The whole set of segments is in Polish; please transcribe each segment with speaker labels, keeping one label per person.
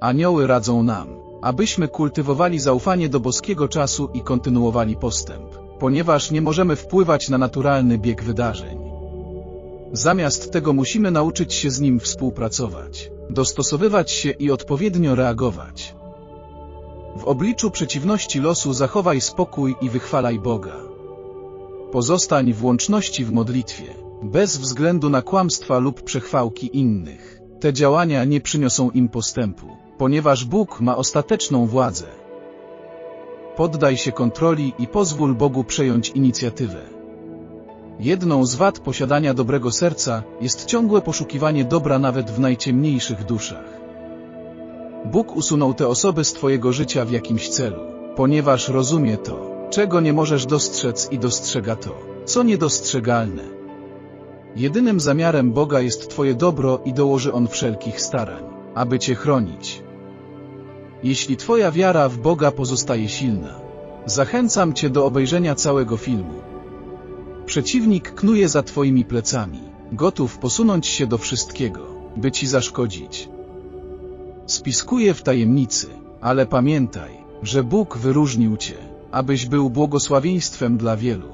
Speaker 1: Anioły radzą nam, abyśmy kultywowali zaufanie do boskiego czasu i kontynuowali postęp, ponieważ nie możemy wpływać na naturalny bieg wydarzeń. Zamiast tego musimy nauczyć się z nim współpracować, dostosowywać się i odpowiednio reagować. W obliczu przeciwności losu zachowaj spokój i wychwalaj Boga. Pozostań w łączności w modlitwie, bez względu na kłamstwa lub przechwałki innych. Te działania nie przyniosą im postępu, ponieważ Bóg ma ostateczną władzę. Poddaj się kontroli i pozwól Bogu przejąć inicjatywę. Jedną z wad posiadania dobrego serca jest ciągłe poszukiwanie dobra nawet w najciemniejszych duszach. Bóg usunął te osoby z Twojego życia w jakimś celu, ponieważ rozumie to, czego nie możesz dostrzec i dostrzega to, co niedostrzegalne. Jedynym zamiarem Boga jest Twoje dobro i dołoży On wszelkich starań, aby Cię chronić. Jeśli Twoja wiara w Boga pozostaje silna, zachęcam Cię do obejrzenia całego filmu. Przeciwnik knuje za Twoimi plecami, gotów posunąć się do wszystkiego, by Ci zaszkodzić. Spiskuje w tajemnicy, ale pamiętaj, że Bóg wyróżnił Cię, abyś był błogosławieństwem dla wielu.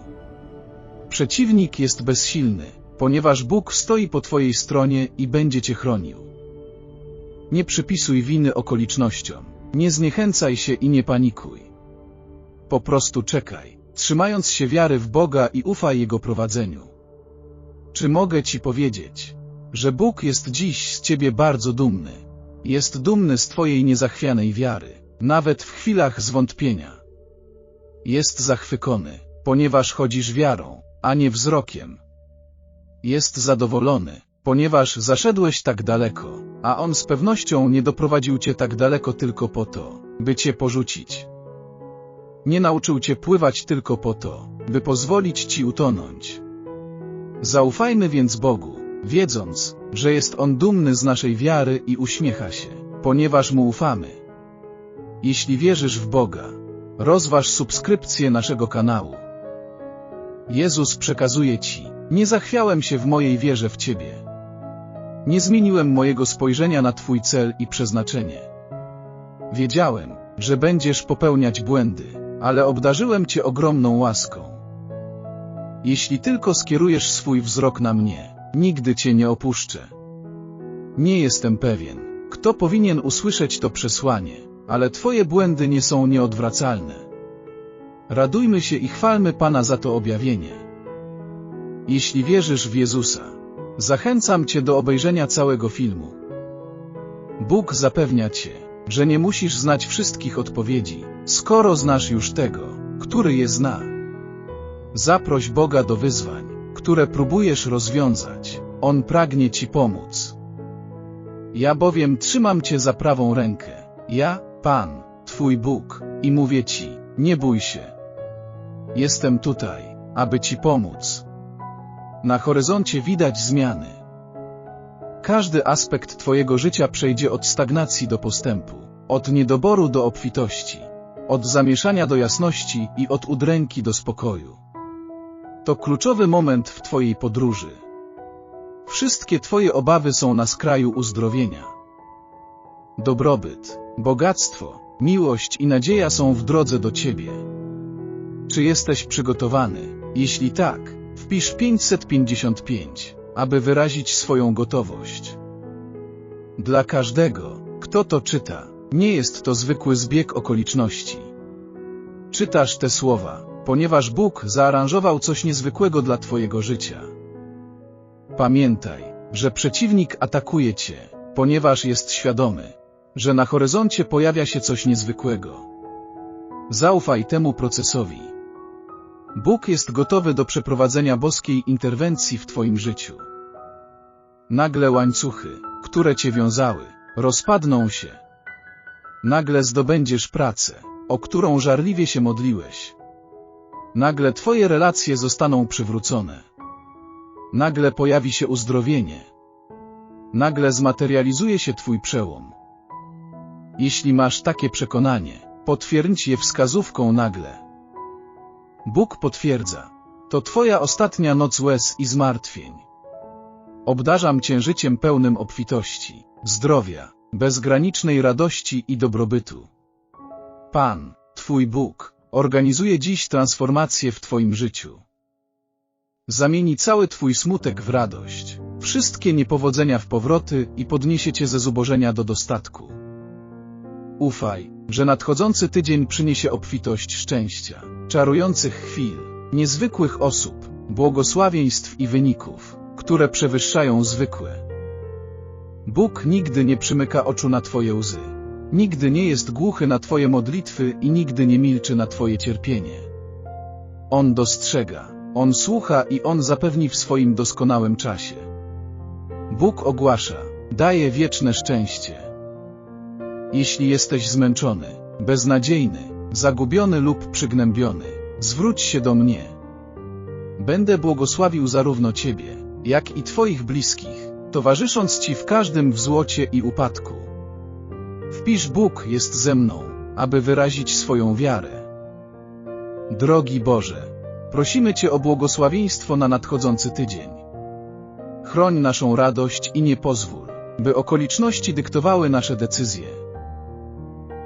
Speaker 1: Przeciwnik jest bezsilny, ponieważ Bóg stoi po Twojej stronie i będzie Cię chronił. Nie przypisuj winy okolicznościom, nie zniechęcaj się i nie panikuj. Po prostu czekaj, trzymając się wiary w Boga i ufaj Jego prowadzeniu. Czy mogę Ci powiedzieć, że Bóg jest dziś z Ciebie bardzo dumny? Jest dumny z Twojej niezachwianej wiary, nawet w chwilach zwątpienia. Jest zachwycony, ponieważ chodzisz wiarą, a nie wzrokiem. Jest zadowolony, ponieważ zaszedłeś tak daleko, a On z pewnością nie doprowadził Cię tak daleko tylko po to, by Cię porzucić. Nie nauczył Cię pływać tylko po to, by pozwolić Ci utonąć. Zaufajmy więc Bogu, wiedząc, że jest On dumny z naszej wiary i uśmiecha się, ponieważ Mu ufamy. Jeśli wierzysz w Boga, rozważ subskrypcję naszego kanału. Jezus przekazuje Ci, nie zachwiałem się w mojej wierze w Ciebie. Nie zmieniłem mojego spojrzenia na Twój cel i przeznaczenie. Wiedziałem, że będziesz popełniać błędy, ale obdarzyłem Cię ogromną łaską. Jeśli tylko skierujesz swój wzrok na mnie, nigdy Cię nie opuszczę. Nie jestem pewien, kto powinien usłyszeć to przesłanie, ale Twoje błędy nie są nieodwracalne. Radujmy się i chwalmy Pana za to objawienie. Jeśli wierzysz w Jezusa, zachęcam Cię do obejrzenia całego filmu. Bóg zapewnia Cię, że nie musisz znać wszystkich odpowiedzi, skoro znasz już tego, który je zna. Zaproś Boga do wyzwań, które próbujesz rozwiązać. On pragnie Ci pomóc. Ja bowiem trzymam Cię za prawą rękę. Ja, Pan, Twój Bóg, i mówię Ci, nie bój się. Jestem tutaj, aby Ci pomóc. Na horyzoncie widać zmiany. Każdy aspekt Twojego życia przejdzie od stagnacji do postępu, od niedoboru do obfitości, od zamieszania do jasności i od udręki do spokoju. To kluczowy moment w Twojej podróży. Wszystkie Twoje obawy są na skraju uzdrowienia. Dobrobyt, bogactwo, miłość i nadzieja są w drodze do Ciebie. Czy jesteś przygotowany? Jeśli tak, wpisz 555, aby wyrazić swoją gotowość. Dla każdego, kto to czyta, nie jest to zwykły zbieg okoliczności. Czytasz te słowa, ponieważ Bóg zaaranżował coś niezwykłego dla Twojego życia. Pamiętaj, że przeciwnik atakuje Cię, ponieważ jest świadomy, że na horyzoncie pojawia się coś niezwykłego. Zaufaj temu procesowi. Bóg jest gotowy do przeprowadzenia boskiej interwencji w Twoim życiu. Nagle łańcuchy, które Cię wiązały, rozpadną się. Nagle zdobędziesz pracę, o którą żarliwie się modliłeś. Nagle Twoje relacje zostaną przywrócone. Nagle pojawi się uzdrowienie. Nagle zmaterializuje się Twój przełom. Jeśli masz takie przekonanie, potwierdź je wskazówką nagle. Bóg potwierdza. To Twoja ostatnia noc łez i zmartwień. Obdarzam Cię życiem pełnym obfitości, zdrowia, bezgranicznej radości i dobrobytu. Pan, Twój Bóg, organizuje dziś transformację w Twoim życiu. Zamieni cały Twój smutek w radość, wszystkie niepowodzenia w powroty i podniesie Cię ze zubożenia do dostatku. Ufaj, że nadchodzący tydzień przyniesie obfitość szczęścia, czarujących chwil, niezwykłych osób, błogosławieństw i wyników, które przewyższają zwykłe. Bóg nigdy nie przymyka oczu na Twoje łzy. Nigdy nie jest głuchy na Twoje modlitwy i nigdy nie milczy na Twoje cierpienie. On dostrzega, On słucha i On zapewni w swoim doskonałym czasie. Bóg ogłasza, daje wieczne szczęście. Jeśli jesteś zmęczony, beznadziejny, zagubiony lub przygnębiony, zwróć się do mnie. Będę błogosławił zarówno Ciebie, jak i Twoich bliskich, towarzysząc Ci w każdym wzłocie i upadku. Wpisz Bóg jest ze mną, aby wyrazić swoją wiarę. Drogi Boże, prosimy Cię o błogosławieństwo na nadchodzący tydzień. Chroń naszą radość i nie pozwól, by okoliczności dyktowały nasze decyzje.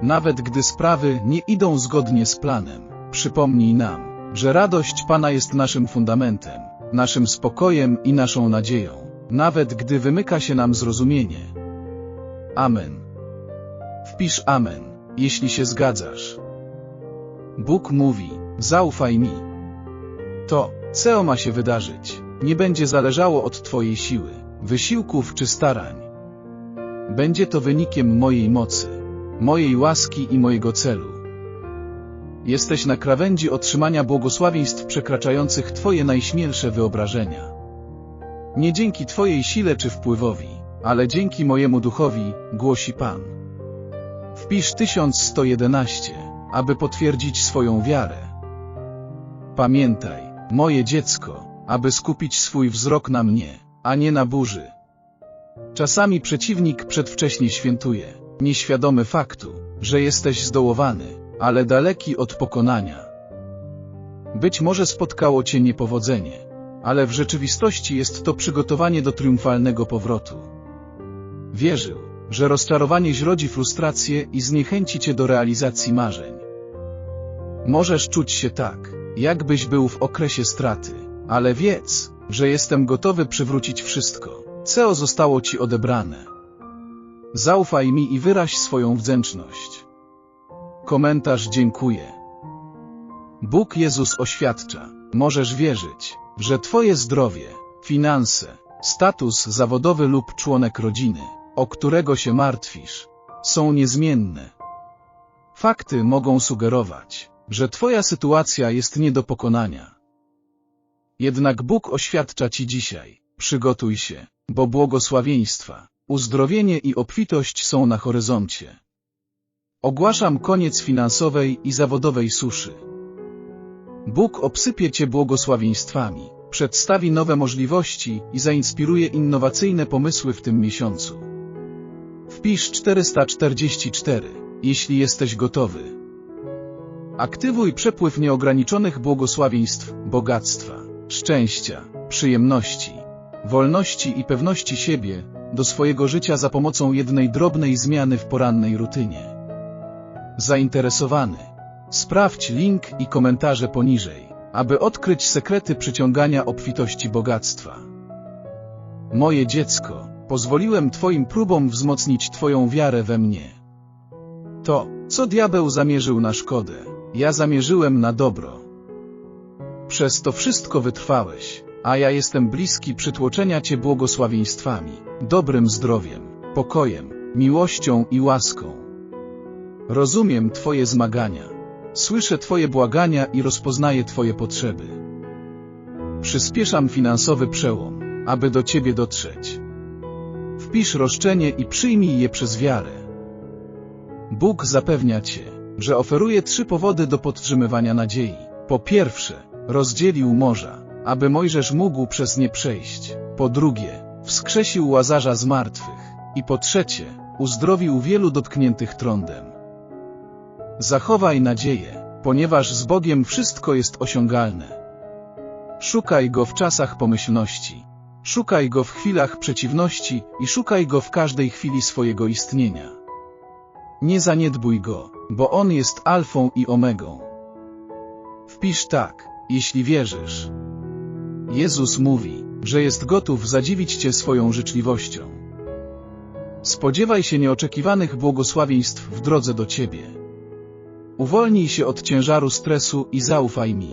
Speaker 1: Nawet gdy sprawy nie idą zgodnie z planem, przypomnij nam, że radość Pana jest naszym fundamentem, naszym spokojem i naszą nadzieją, nawet gdy wymyka się nam zrozumienie. Amen. Wpisz Amen, jeśli się zgadzasz. Bóg mówi, zaufaj mi. To, co ma się wydarzyć, nie będzie zależało od Twojej siły, wysiłków czy starań. Będzie to wynikiem mojej mocy, mojej łaski i mojego celu. Jesteś na krawędzi otrzymania błogosławieństw przekraczających Twoje najśmielsze wyobrażenia. Nie dzięki Twojej sile czy wpływowi, ale dzięki mojemu duchowi, głosi Pan. Wpisz 1111, aby potwierdzić swoją wiarę. Pamiętaj, moje dziecko, aby skupić swój wzrok na mnie, a nie na burzy. Czasami przeciwnik przedwcześnie świętuje, nieświadomy faktu, że jesteś zdołowany, ale daleki od pokonania. Być może spotkało cię niepowodzenie, ale w rzeczywistości jest to przygotowanie do triumfalnego powrotu. Wierzył, że rozczarowanie źrodzi frustrację i zniechęci cię do realizacji marzeń. Możesz czuć się tak, jakbyś był w okresie straty, ale wiedz, że jestem gotowy przywrócić wszystko, co zostało ci odebrane. Zaufaj mi i wyraź swoją wdzięczność. Komentarz dziękuję. Bóg Jezus oświadcza, możesz wierzyć, że Twoje zdrowie, finanse, status zawodowy lub członek rodziny, o którego się martwisz, są niezmienne. Fakty mogą sugerować, że Twoja sytuacja jest nie do pokonania. Jednak Bóg oświadcza Ci dzisiaj, przygotuj się, bo błogosławieństwa, uzdrowienie i obfitość są na horyzoncie. Ogłaszam koniec finansowej i zawodowej suszy. Bóg obsypie Cię błogosławieństwami, przedstawi nowe możliwości i zainspiruje innowacyjne pomysły w tym miesiącu. Wpisz 444, jeśli jesteś gotowy. Aktywuj przepływ nieograniczonych błogosławieństw, bogactwa, szczęścia, przyjemności, wolności i pewności siebie do swojego życia za pomocą jednej drobnej zmiany w porannej rutynie. Zainteresowany? Sprawdź link i komentarze poniżej, aby odkryć sekrety przyciągania obfitości bogactwa. Moje dziecko, pozwoliłem Twoim próbom wzmocnić Twoją wiarę we mnie. To, co diabeł zamierzył na szkodę, ja zamierzyłem na dobro. Przez to wszystko wytrwałeś, a ja jestem bliski przytłoczenia Cię błogosławieństwami, dobrym zdrowiem, pokojem, miłością i łaską. Rozumiem Twoje zmagania. Słyszę Twoje błagania i rozpoznaję Twoje potrzeby. Przyspieszam finansowy przełom, aby do Ciebie dotrzeć. Wpisz roszczenie i przyjmij je przez wiarę. Bóg zapewnia Cię, że oferuje trzy powody do podtrzymywania nadziei. Po pierwsze, rozdzielił morza, aby Mojżesz mógł przez nie przejść. Po drugie, wskrzesił Łazarza z martwych. I po trzecie, uzdrowił wielu dotkniętych trądem. Zachowaj nadzieję, ponieważ z Bogiem wszystko jest osiągalne. Szukaj Go w czasach pomyślności. Szukaj Go w chwilach przeciwności i szukaj Go w każdej chwili swojego istnienia. Nie zaniedbuj Go, bo On jest alfą i omegą. Wpisz tak, jeśli wierzysz. Jezus mówi, że jest gotów zadziwić Cię swoją życzliwością. Spodziewaj się nieoczekiwanych błogosławieństw w drodze do Ciebie. Uwolnij się od ciężaru stresu i zaufaj mi.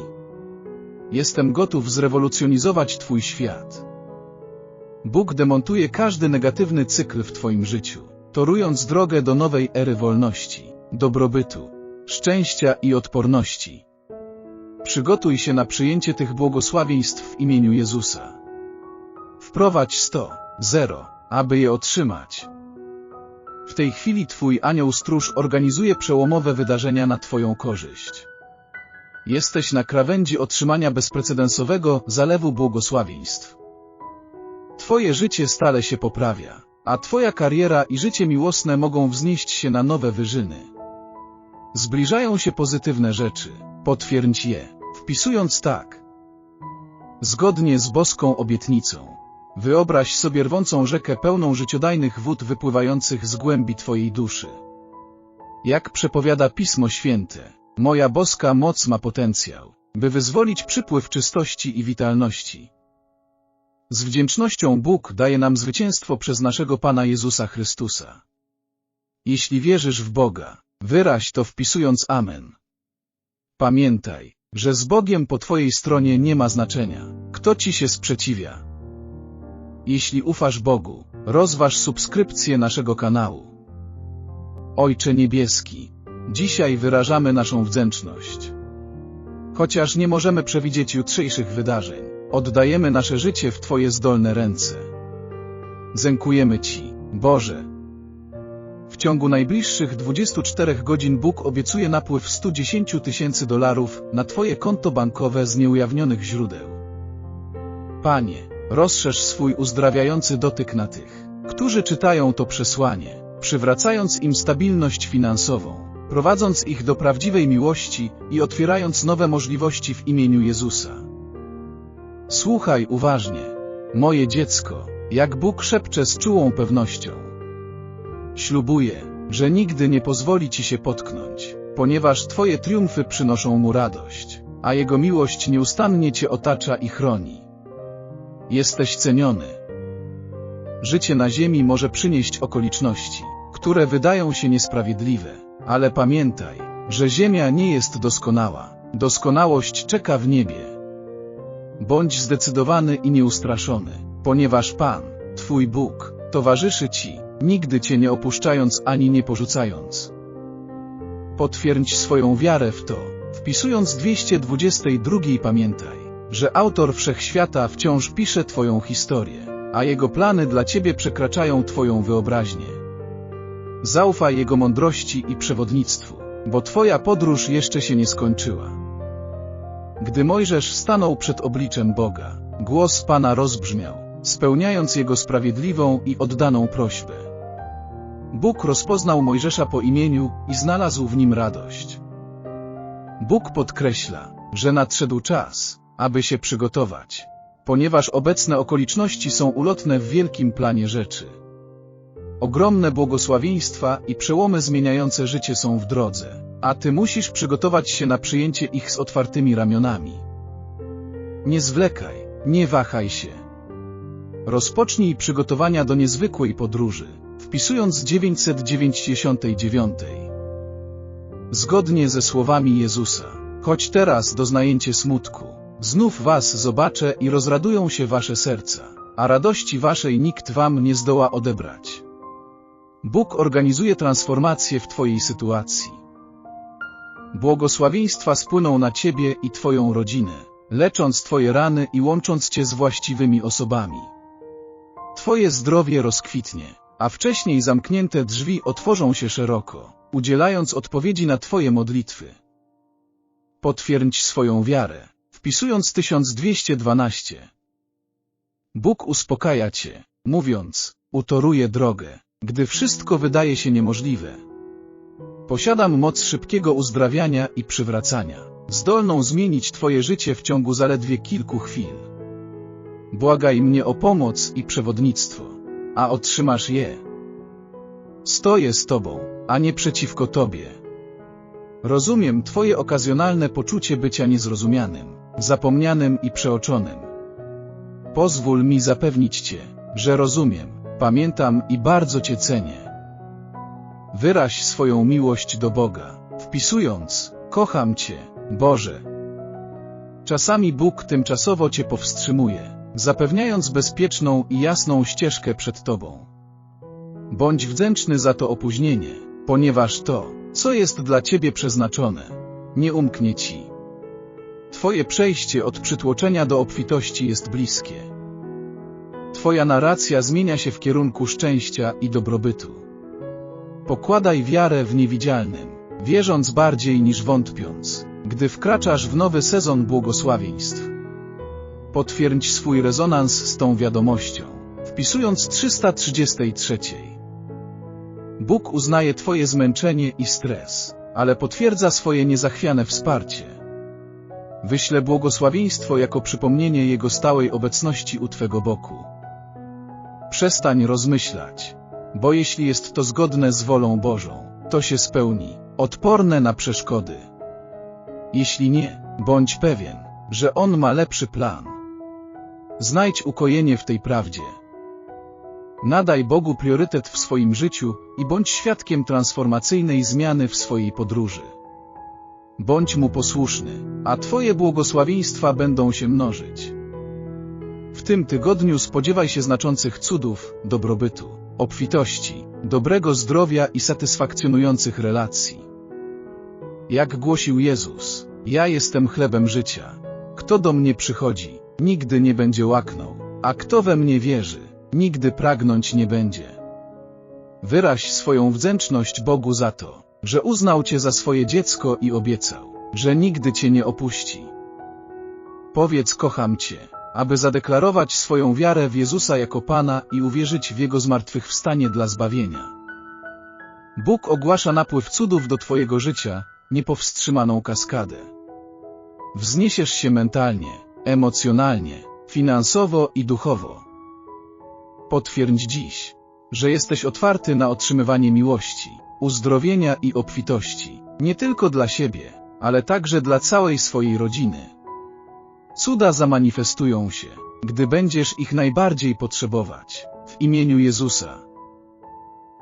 Speaker 1: Jestem gotów zrewolucjonizować Twój świat. Bóg demontuje każdy negatywny cykl w Twoim życiu, torując drogę do nowej ery wolności, dobrobytu, szczęścia i odporności. Przygotuj się na przyjęcie tych błogosławieństw w imieniu Jezusa. Wprowadź 100, 0, aby je otrzymać. W tej chwili Twój anioł stróż organizuje przełomowe wydarzenia na Twoją korzyść. Jesteś na krawędzi otrzymania bezprecedensowego zalewu błogosławieństw. Twoje życie stale się poprawia, a Twoja kariera i życie miłosne mogą wznieść się na nowe wyżyny. Zbliżają się pozytywne rzeczy, potwierdź je, wpisując tak. Zgodnie z boską obietnicą. Wyobraź sobie rwącą rzekę pełną życiodajnych wód wypływających z głębi Twojej duszy. Jak przepowiada Pismo Święte, moja boska moc ma potencjał, by wyzwolić przypływ czystości i witalności. Z wdzięcznością Bóg daje nam zwycięstwo przez naszego Pana Jezusa Chrystusa. Jeśli wierzysz w Boga, wyraź to wpisując Amen. Pamiętaj, że z Bogiem po Twojej stronie nie ma znaczenia, kto Ci się sprzeciwia. Jeśli ufasz Bogu, rozważ subskrypcję naszego kanału. Ojcze Niebieski, dzisiaj wyrażamy naszą wdzięczność. Chociaż nie możemy przewidzieć jutrzejszych wydarzeń, oddajemy nasze życie w Twoje zdolne ręce. Dziękujemy Ci, Boże. Ciągu najbliższych 24 godzin Bóg obiecuje napływ 110 tysięcy dolarów na Twoje konto bankowe z nieujawnionych źródeł. Panie, rozszerz swój uzdrawiający dotyk na tych, którzy czytają to przesłanie, przywracając im stabilność finansową, prowadząc ich do prawdziwej miłości i otwierając nowe możliwości w imieniu Jezusa. Słuchaj uważnie, moje dziecko, jak Bóg szepcze z czułą pewnością. Ślubuję, że nigdy nie pozwoli ci się potknąć, ponieważ twoje triumfy przynoszą mu radość, a jego miłość nieustannie cię otacza i chroni. Jesteś ceniony. Życie na ziemi może przynieść okoliczności, które wydają się niesprawiedliwe, ale pamiętaj, że ziemia nie jest doskonała. Doskonałość czeka w niebie. Bądź zdecydowany i nieustraszony, ponieważ Pan, Twój Bóg, towarzyszy Ci, nigdy Cię nie opuszczając ani nie porzucając. Potwierdź swoją wiarę w to, wpisując 222 pamiętaj, że autor wszechświata wciąż pisze Twoją historię, a jego plany dla Ciebie przekraczają Twoją wyobraźnię. Zaufaj Jego mądrości i przewodnictwu, bo Twoja podróż jeszcze się nie skończyła. Gdy Mojżesz stanął przed obliczem Boga, głos Pana rozbrzmiał, spełniając jego sprawiedliwą i oddaną prośbę. Bóg rozpoznał Mojżesza po imieniu i znalazł w nim radość. Bóg podkreśla, że nadszedł czas, aby się przygotować, ponieważ obecne okoliczności są ulotne w wielkim planie rzeczy. Ogromne błogosławieństwa i przełomy zmieniające życie są w drodze, a ty musisz przygotować się na przyjęcie ich z otwartymi ramionami. Nie zwlekaj, nie wahaj się. Rozpocznij przygotowania do niezwykłej podróży, wpisując 999. Zgodnie ze słowami Jezusa, choć teraz doznajecie smutku, znów was zobaczę i rozradują się wasze serca, a radości waszej nikt wam nie zdoła odebrać. Bóg organizuje transformację w twojej sytuacji. Błogosławieństwa spłyną na ciebie i twoją rodzinę, lecząc twoje rany i łącząc cię z właściwymi osobami. Twoje zdrowie rozkwitnie, a wcześniej zamknięte drzwi otworzą się szeroko, udzielając odpowiedzi na Twoje modlitwy. Potwierdź swoją wiarę, wpisując 1212. Bóg uspokaja Cię, mówiąc, utoruję drogę, gdy wszystko wydaje się niemożliwe. Posiadam moc szybkiego uzdrawiania i przywracania, zdolną zmienić Twoje życie w ciągu zaledwie kilku chwil. Błagaj mnie o pomoc i przewodnictwo, a otrzymasz je. Stoję z Tobą, a nie przeciwko Tobie. Rozumiem Twoje okazjonalne poczucie bycia niezrozumianym, zapomnianym i przeoczonym. Pozwól mi zapewnić Cię, że rozumiem, pamiętam i bardzo Cię cenię. Wyraź swoją miłość do Boga, wpisując, kocham Cię, Boże. Czasami Bóg tymczasowo Cię powstrzymuje, zapewniając bezpieczną i jasną ścieżkę przed Tobą. Bądź wdzięczny za to opóźnienie, ponieważ to, co jest dla Ciebie przeznaczone, nie umknie Ci. Twoje przejście od przytłoczenia do obfitości jest bliskie. Twoja narracja zmienia się w kierunku szczęścia i dobrobytu. Pokładaj wiarę w niewidzialnym, wierząc bardziej niż wątpiąc, gdy wkraczasz w nowy sezon błogosławieństw. Potwierdź swój rezonans z tą wiadomością, wpisując 333. Bóg uznaje Twoje zmęczenie i stres, ale potwierdza swoje niezachwiane wsparcie. Wyślę błogosławieństwo jako przypomnienie Jego stałej obecności u Twego boku. Przestań rozmyślać, bo jeśli jest to zgodne z wolą Bożą, to się spełni, odporne na przeszkody. Jeśli nie, bądź pewien, że On ma lepszy plan. Znajdź ukojenie w tej prawdzie. Nadaj Bogu priorytet w swoim życiu i bądź świadkiem transformacyjnej zmiany w swojej podróży. Bądź Mu posłuszny, a Twoje błogosławieństwa będą się mnożyć. W tym tygodniu spodziewaj się znaczących cudów, dobrobytu, obfitości, dobrego zdrowia i satysfakcjonujących relacji. Jak głosił Jezus, ja jestem chlebem życia. Kto do mnie przychodzi, nigdy nie będzie łaknął, a kto we mnie wierzy, nigdy pragnąć nie będzie. Wyraź swoją wdzięczność Bogu za to, że uznał Cię za swoje dziecko i obiecał, że nigdy Cię nie opuści. Powiedz kocham Cię, aby zadeklarować swoją wiarę w Jezusa jako Pana i uwierzyć w Jego zmartwychwstanie dla zbawienia. Bóg ogłasza napływ cudów do Twojego życia, niepowstrzymaną kaskadę. Wzniesiesz się mentalnie, emocjonalnie, finansowo i duchowo. Potwierdź dziś, że jesteś otwarty na otrzymywanie miłości, uzdrowienia i obfitości, nie tylko dla siebie, ale także dla całej swojej rodziny. Cuda zamanifestują się, gdy będziesz ich najbardziej potrzebować, w imieniu Jezusa.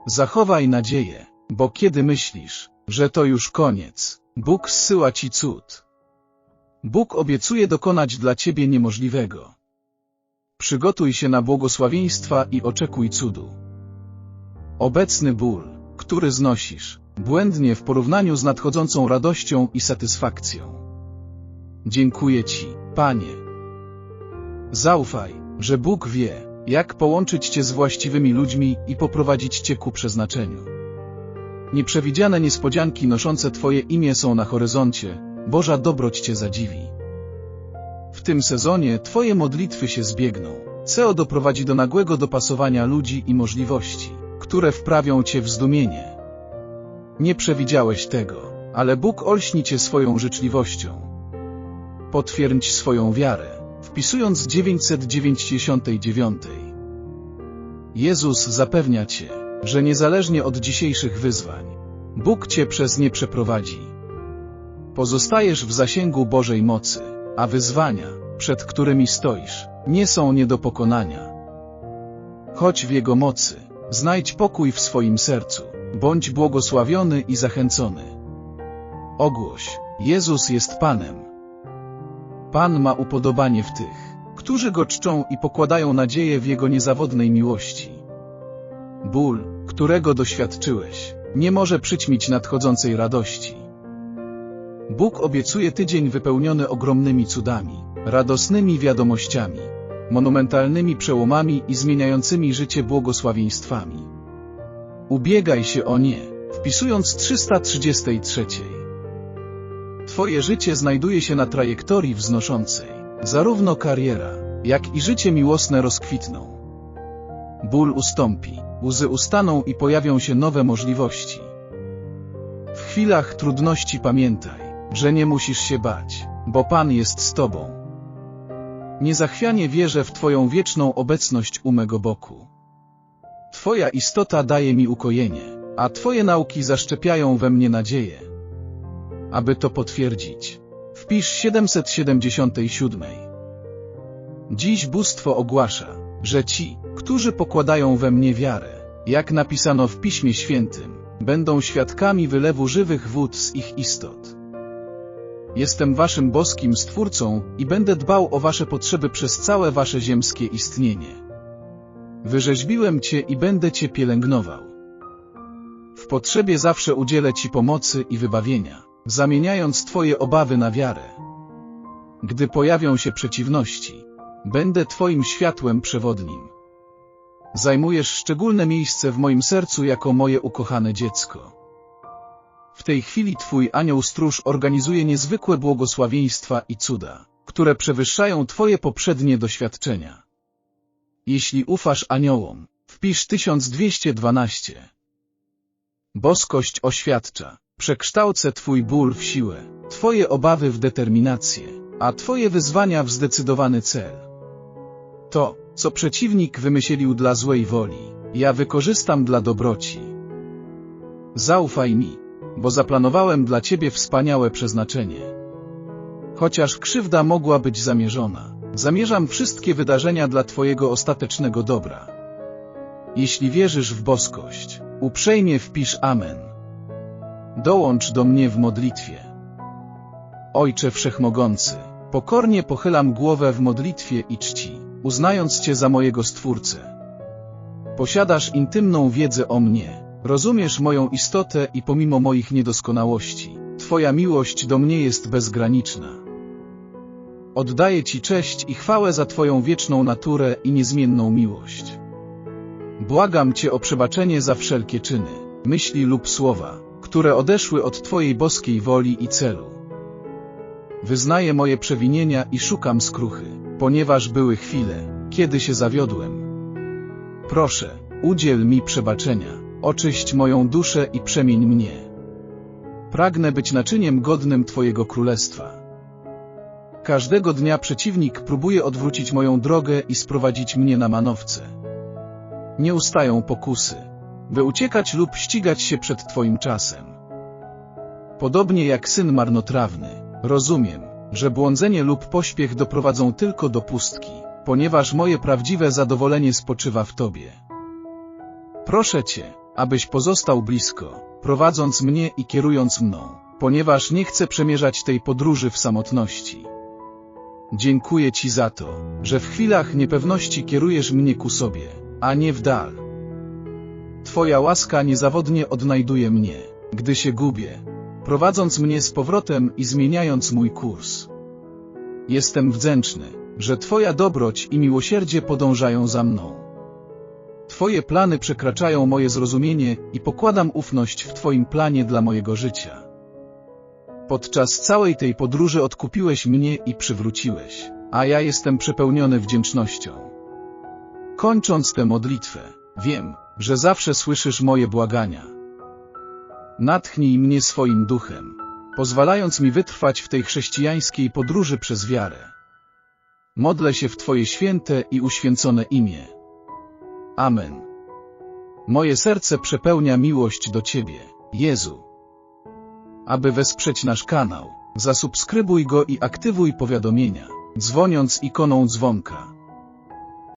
Speaker 1: Zachowaj nadzieję, bo kiedy myślisz, że to już koniec, Bóg zsyła ci cud. Bóg obiecuje dokonać dla ciebie niemożliwego. Przygotuj się na błogosławieństwa i oczekuj cudu. Obecny ból, który znosisz, błędnie w porównaniu z nadchodzącą radością i satysfakcją. Dziękuję Ci, Panie. Zaufaj, że Bóg wie, jak połączyć Cię z właściwymi ludźmi i poprowadzić Cię ku przeznaczeniu. Nieprzewidziane niespodzianki noszące Twoje imię są na horyzoncie, Boża dobroć Cię zadziwi. W tym sezonie Twoje modlitwy się zbiegną. CEO doprowadzi do nagłego dopasowania ludzi i możliwości, które wprawią Cię w zdumienie. Nie przewidziałeś tego, ale Bóg olśni Cię swoją życzliwością. Potwierdź swoją wiarę, wpisując 999. Jezus zapewnia Cię, że niezależnie od dzisiejszych wyzwań, Bóg Cię przez nie przeprowadzi. Pozostajesz w zasięgu Bożej mocy, a wyzwania, przed którymi stoisz, nie są nie do pokonania. Chodź w Jego mocy, znajdź pokój w swoim sercu, bądź błogosławiony i zachęcony. Ogłoś, Jezus jest Panem. Pan ma upodobanie w tych, którzy Go czczą i pokładają nadzieję w Jego niezawodnej miłości. Ból, którego doświadczyłeś, nie może przyćmić nadchodzącej radości. Bóg obiecuje tydzień wypełniony ogromnymi cudami, radosnymi wiadomościami, monumentalnymi przełomami i zmieniającymi życie błogosławieństwami. Ubiegaj się o nie, wpisując 333. Twoje życie znajduje się na trajektorii wznoszącej. Zarówno kariera, jak i życie miłosne rozkwitną. Ból ustąpi, łzy ustaną i pojawią się nowe możliwości. W chwilach trudności pamiętaj, że nie musisz się bać, bo Pan jest z Tobą. Niezachwianie wierzę w Twoją wieczną obecność u mego boku. Twoja istota daje mi ukojenie, a Twoje nauki zaszczepiają we mnie nadzieję. Aby to potwierdzić, wpisz 777. Dziś bóstwo ogłasza, że ci, którzy pokładają we mnie wiarę, jak napisano w Piśmie Świętym, będą świadkami wylewu żywych wód z ich istot. Jestem waszym boskim stwórcą i będę dbał o wasze potrzeby przez całe wasze ziemskie istnienie. Wyrzeźbiłem cię i będę cię pielęgnował. W potrzebie zawsze udzielę ci pomocy i wybawienia, zamieniając twoje obawy na wiarę. Gdy pojawią się przeciwności, będę twoim światłem przewodnim. Zajmujesz szczególne miejsce w moim sercu jako moje ukochane dziecko. W tej chwili Twój anioł stróż organizuje niezwykłe błogosławieństwa i cuda, które przewyższają Twoje poprzednie doświadczenia. Jeśli ufasz aniołom, wpisz 1212. Boskość oświadcza, przekształcę Twój ból w siłę, Twoje obawy w determinację, a Twoje wyzwania w zdecydowany cel. To, co przeciwnik wymyślił dla złej woli, ja wykorzystam dla dobroci. Zaufaj mi, bo zaplanowałem dla Ciebie wspaniałe przeznaczenie. Chociaż krzywda mogła być zamierzona, zamierzam wszystkie wydarzenia dla Twojego ostatecznego dobra. Jeśli wierzysz w boskość, uprzejmie wpisz Amen. Dołącz do mnie w modlitwie. Ojcze Wszechmogący, pokornie pochylam głowę w modlitwie i czci, uznając Cię za mojego Stwórcę. Posiadasz intymną wiedzę o mnie, Rozumiesz moją istotę i pomimo moich niedoskonałości, Twoja miłość do mnie jest bezgraniczna. Oddaję Ci cześć i chwałę za Twoją wieczną naturę i niezmienną miłość. Błagam Cię o przebaczenie za wszelkie czyny, myśli lub słowa, które odeszły od Twojej boskiej woli i celu. Wyznaję moje przewinienia i szukam skruchy, ponieważ były chwile, kiedy się zawiodłem. Proszę, udziel mi przebaczenia. Oczyść moją duszę i przemień mnie. Pragnę być naczyniem godnym Twojego królestwa. Każdego dnia przeciwnik próbuje odwrócić moją drogę i sprowadzić mnie na manowce. Nie ustają pokusy, by uciekać lub ścigać się przed Twoim czasem. Podobnie jak syn marnotrawny, rozumiem, że błądzenie lub pośpiech doprowadzą tylko do pustki, ponieważ moje prawdziwe zadowolenie spoczywa w Tobie. Proszę Cię, abyś pozostał blisko, prowadząc mnie i kierując mną, ponieważ nie chcę przemierzać tej podróży w samotności. Dziękuję Ci za to, że w chwilach niepewności kierujesz mnie ku sobie, a nie w dal. Twoja łaska niezawodnie odnajduje mnie, gdy się gubię, prowadząc mnie z powrotem i zmieniając mój kurs. Jestem wdzięczny, że Twoja dobroć i miłosierdzie podążają za mną. Twoje plany przekraczają moje zrozumienie i pokładam ufność w Twoim planie dla mojego życia. Podczas całej tej podróży odkupiłeś mnie i przywróciłeś, a ja jestem przepełniony wdzięcznością. Kończąc tę modlitwę, wiem, że zawsze słyszysz moje błagania. Natchnij mnie swoim duchem, pozwalając mi wytrwać w tej chrześcijańskiej podróży przez wiarę. Modlę się w Twoje święte i uświęcone imię. Amen. Moje serce przepełnia miłość do Ciebie, Jezu. Aby wesprzeć nasz kanał, zasubskrybuj go i aktywuj powiadomienia, dzwoniąc ikoną dzwonka.